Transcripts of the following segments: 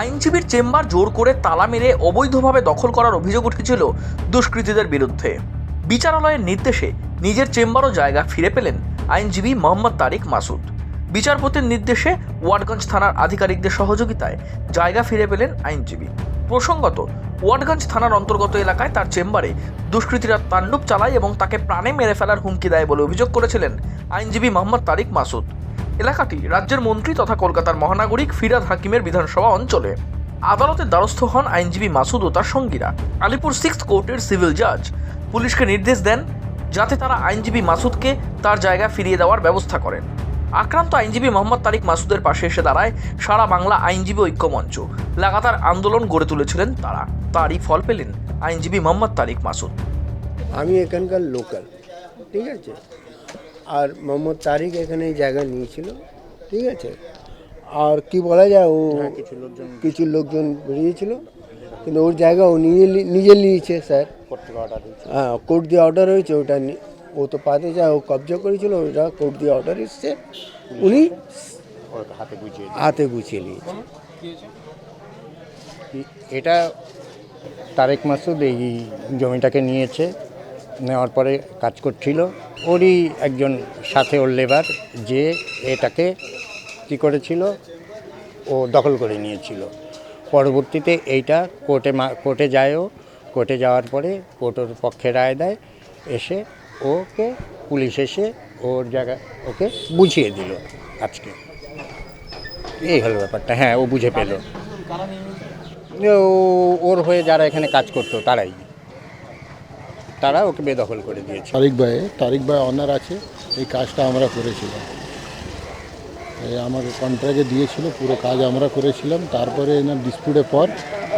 আইনজীবীর চেম্বার জোর করে তালা মেরে অবৈধভাবে দখল করার অভিযোগ উঠেছিল দুষ্কৃতীদের বিরুদ্ধে। বিচারালয়ের নির্দেশে নিজের চেম্বারও জায়গা ফিরে পেলেন আইনজীবী মোহাম্মদ তারিক মাসুদ। বিচারপতির নির্দেশে ওয়াটগঞ্জ থানার আধিকারিকদের সহযোগিতায় জায়গা ফিরে পেলেন আইনজীবী। প্রসঙ্গত, ওয়াটগঞ্জ থানার অন্তর্গত এলাকায় তার চেম্বারে দুষ্কৃতীরা তাণ্ডব চালায় এবং তাকে প্রাণে মেরে ফেলার হুমকি দেয় বলে অভিযোগ করেছিলেন আইনজীবী মোহাম্মদ তারিক মাসুদ। এলাকাটি রাজ্যের মন্ত্রী তথা কলকাতার মহানাগরিক ফিরাদ হাকিমের বিধানসভা অঞ্চলে। আদালতের দ্বারস্থ হন আইনজীবী মাসুদ ও তার সঙ্গীরা। আলিপুর সিক্স কোর্টের সিভিল জাজ। পুলিশকে নির্দেশ দেন যাতে তারা আইনজীবী মাসুদকে তার জায়গা ফিরিয়ে দেওয়ার ব্যবস্থা করেন। আক্রান্ত আইনজীবী মোহাম্মদ তারিক মাসুদের পাশে এসে দাঁড়ায় সারা বাংলা আইনজীবী ঐক্যমঞ্চ। লাগাতার আন্দোলন গড়ে তুলেছিলেন তারা। তারই ফল পেলেন আইনজীবী মোহাম্মদ তারিক মাসুদ। আমি এখানকার লোকাল, ঠিক আছে? আর মোহাম্মদ তারিক এখানে এই জায়গা নিয়েছিল ঠিক আছে? আর কি বলা যায় ও কিছু লোকজন কিছু লোকজন বেরিয়েছিল কিন্তু ওর জায়গা ও নিজে নিজে নিয়েছে স্যার। হ্যাঁ কোর্ট দিয়ে অর্ডার হয়েছে ওটা ও তো পাতে যা ও কবজা করেছিল ওটা কোর্ট দিয়ে অর্ডার এসছে। উনি হাতে গুছিয়ে নিয়েছে। এটা তারেক মাসুদ এই জমিটাকে নিয়েছে। নেওয়ার পরে কাজ করছিল। ওরই একজন সাথে ওর লেবার যে এটাকে কী করেছিল, ও দখল করে নিয়েছিল। পরবর্তীতে এইটা কোর্টে কোর্টে যায়ও। কোর্টে যাওয়ার পরে কোর্টের পক্ষে রায় দেয়। এসে ওকে পুলিশ এসে ওর জায়গা, ওকে বুঝিয়ে দিল আজকে। এই হলো ব্যাপারটা। হ্যাঁ ও বুঝে পেল। ও, ওর হয়ে যারা এখানে কাজ করতো, তারাই। তারা ওকে বেদখল করে দিয়েছে। তারিক ভাই তারিক ভাই অনার আছে এই কাজটা আমরা করেছিলাম। এই আমাকে কন্ট্রাক্টে দিয়েছিল পুরো কাজ আমরা করেছিলাম তারপরে এনার ডিসপিউটের পর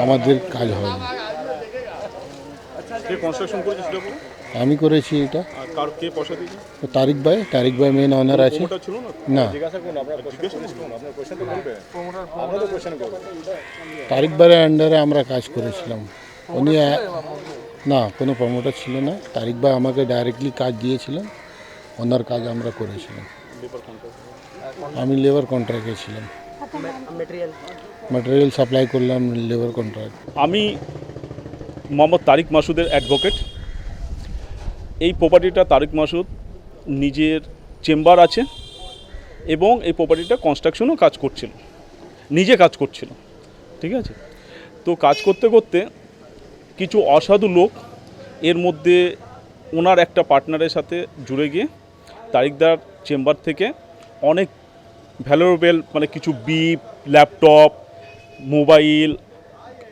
আমাদের কাজ হয়নি। আমি করেছি এটা। তারিক ভাই তারিক ভাই মেন অনার আছে। না? তারিক ভাইয়ের আন্ডারে আমরা কাজ করেছিলাম। উনি না কোনো প্রমোটার ছিল না। তারিক ভাই আমাকে ডাইরেক্টলি কাজ দিয়েছিলেন। ওনার কাজ আমরা করেছিলাম। আমি লেবার কন্ট্রাক্টে ছিলাম। ম্যাটেরিয়াল সাপ্লাই করলাম লেবার কন্ট্রাক্ট আমি মোহাম্মদ তারিক মাসুদের অ্যাডভোকেট এই প্রপার্টিটা তারিক মাসুদ নিজের চেম্বার আছে এবং এই প্রপার্টিটা কনস্ট্রাকশনও কাজ করছিল। নিজে কাজ করছিল। ঠিক আছে? তো কাজ করতে করতে কিছু অসাধু লোক এর মধ্যে ওনার একটা পার্টনারের সাথে জুড়ে গিয়ে তারিকদার চেম্বার থেকে অনেক ভ্যালুয়েবল মানে কিছু বিপ, ল্যাপটপ, মোবাইল,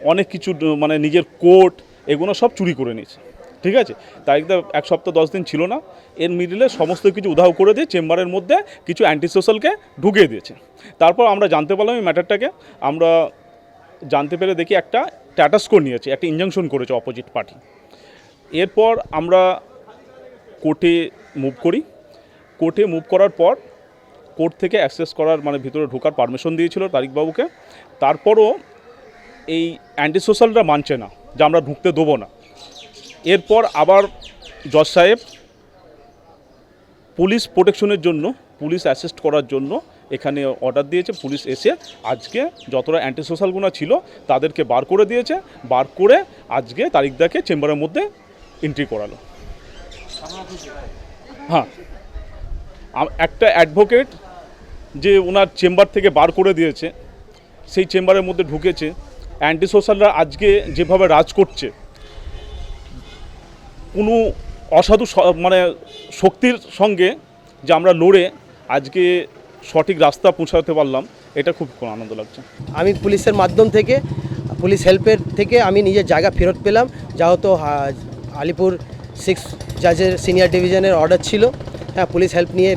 অনেক কিছু মানে নিজের কোট এগুলো সব চুরি করে নিয়েছে। ঠিক আছে? তারিখদা এক সপ্তাহ দশ দিন ছিল না। এর মিডিলে সমস্ত কিছু উধাও করে দিয়ে চেম্বারের মধ্যে কিছু অ্যান্টি সোশ্যালকে ঢুকিয়ে দিয়েছে। তারপর আমরা জানতে পারলাম এই ম্যাটারটাকে। আমরা জানতে পেরে দেখি একটা স্ট্যাটাস কোড নিয়েছে, একটা ইনজাংশন করেছে অপোজিট পার্টি এরপর আমরা কোর্টে মুভ করি। কোর্টে মুভ করার পর কোর্ট থেকে অ্যাক্সেস করার মানে ভিতরে ঢোকার পারমিশন দিয়েছিল তারিকবাবুকে তারপরও এই অ্যান্টি সোশ্যালরা মানছে না, যে আমরা ঢুকতে দেবো না। এরপর আবার জজ সাহেব পুলিশ প্রোটেকশনের জন্য, পুলিশ অ্যাসিস্ট করার জন্য এখানে অর্ডার দিয়েছে, পুলিশ এসে আজকে যতটা অ্যান্টি সোশ্যালগুলো ছিল, তাদেরকে বার করে দিয়েছে, বার করে আজকে তারিখদাকে চেম্বারের মধ্যে এন্ট্রি করালো। হ্যাঁ। একটা অ্যাডভোকেট যে ওনার চেম্বার থেকে বার করে দিয়েছে, সেই চেম্বারের মধ্যে ঢুকেছে। অ্যান্টি সোশ্যালরা আজকে যেভাবে রাজ করছে, কোনো অসাধু মানে শক্তির সঙ্গে যে আমরা লড়ে আজকে সঠিক রাস্তা পৌঁছাতে পারলাম, এটা খুব আনন্দ লাগছে। আমি পুলিশের মাধ্যম থেকে, পুলিশ হেল্পের থেকে আমি নিজের জায়গা ফেরত পেলাম, যেহেতু আলিপুর সিক্স জাজের সিনিয়র ডিভিশনের অর্ডার ছিল। হ্যাঁ পুলিশ হেল্প নিয়ে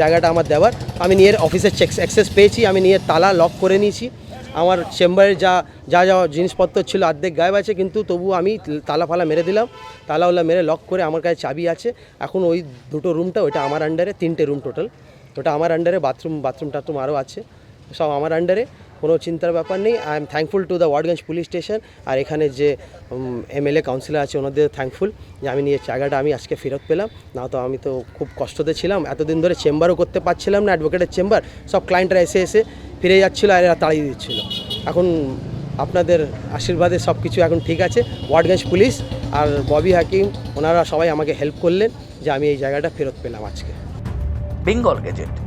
জায়গাটা আমার দেওয়ার। আমি নিয়ে অফিসের চেক অ্যাক্সেস পেয়েছি, আমি নিয়ে তালা লক করে নিয়েছি। আমার চেম্বারে যা যা যা জিনিসপত্র ছিল অর্ধেক গায়েব আছে, কিন্তু তবু আমি তালা ফালা মেরে দিলাম। তালাওয়ালা মেরে লক করে আমার কাছে চাবি আছে। এখন ওই দুটো রুমটা ওইটা আমার আন্ডারে তিনটে রুম টোটাল ওটা আমার আন্ডারে বাথরুম বাথরুম টাথরুম আরও আছে। সব আমার আন্ডারে কোনো চিন্তার ব্যাপার নেই। I am thankful to the Wardganj police station আর এখানে যে এমএলএ কাউন্সিলর আছে, ওনাদের থ্যাঙ্কফুল যে আমি নিয়ে জায়গাটা আমি আজকে ফেরত পেলাম। না তো আমি তো খুব কষ্টতে ছিলাম, এতদিন ধরে চেম্বারও করতে পারছিলাম না অ্যাডভোকেটের চেম্বার সব ক্লায়েন্টরা এসে এসে ফিরে যাচ্ছিল আর এরা তাড়িয়ে দিচ্ছিল। এখন আপনাদের আশীর্বাদে সব কিছু এখন ঠিক আছে। ওয়ার্ডগঞ্জ পুলিশ আর ববি হাকিম ওনারা সবাই আমাকে হেল্প করলেন যে আমি এই জায়গাটা ফেরত পেলাম আজকে। বেঙ্গল গেজেট।